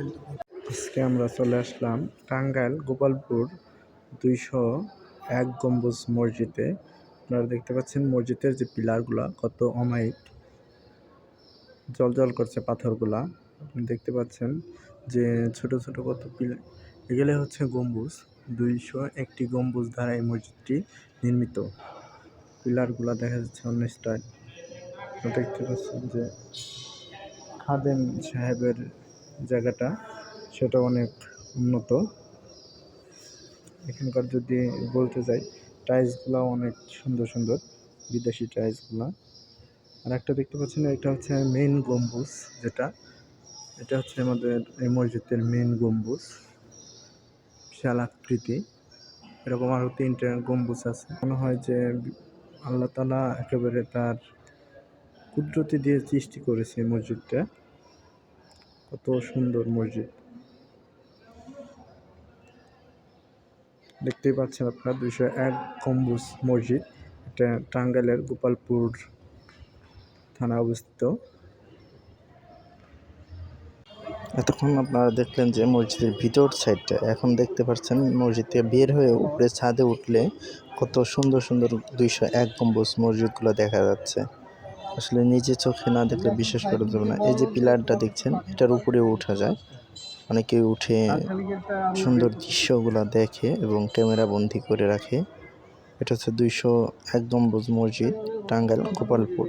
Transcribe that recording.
আজকে আমরা চলে আসলাম টাঙ্গাইল গোপালপুর দুইশো এক গম্বুজ মসজিদে। আপনারা দেখতে পাচ্ছেন মসজিদের যে পিলারগুলা, কত অমায়িক জল জল করছে পাথরগুলা। আপনি দেখতে পাচ্ছেন যে ছোট ছোট কত পিল, এগুলো হচ্ছে গম্বুজ। দুইশো একটি গম্বুজ দ্বারা এই মসজিদটি নির্মিত। পিলারগুলা দেখা যাচ্ছে অন্য স্টাইল। দেখতে পাচ্ছেন যে খাদেম সাহেবের জায়গাটা, সেটা অনেক উন্নত। এখানকার যদি বলতে যাই টাইলসগুলো অনেক সুন্দর সুন্দর, বিদেশি টাইলসগুলো আর একটা দেখতে পাচ্ছেন, এটা হচ্ছে মেইন গম্বুজ যেটা। এটা হচ্ছে আমাদের এই মসজিদের মেইন গম্বুজ, বিশাল আকৃতি। এরকম আরও তিনটে গম্বুজ আছে। মনে হয় যে আল্লাহ তালা একেবারে তার কুদরতি দিয়ে সৃষ্টি করেছে মসজিদটা। কত সুন্দর মসজিদ। দেখতেই পাচ্ছেন আপনার, দুইশো এক গম্বুজ মসজিদ। এটা টাঙ্গাইলের গোপালপুর থানা অবস্থিত। এতক্ষণ আপনারা দেখলেন যে মসজিদের ভিতর সাইডটা। এখন দেখতে পাচ্ছেন মসজিদ বের হয়ে উপরে ছাদে উঠলে কত সুন্দর সুন্দর দুইশো এক গম্বুজ মসজিদগুলো দেখা যাচ্ছে। আসলে নিজে চোখে না দেখলে বিশ্বাস করা যাবে না। এই যে পিলারটা দেখছেন, এটার উপরে উঠা যায়। অনেকে উঠে সুন্দর দৃশ্যগুলো দেখে এবং ক্যামেরা বন্দি করে রাখে। এটা হচ্ছে দুইশো এক মসজিদ, টাঙ্গাইল গোপালপুর।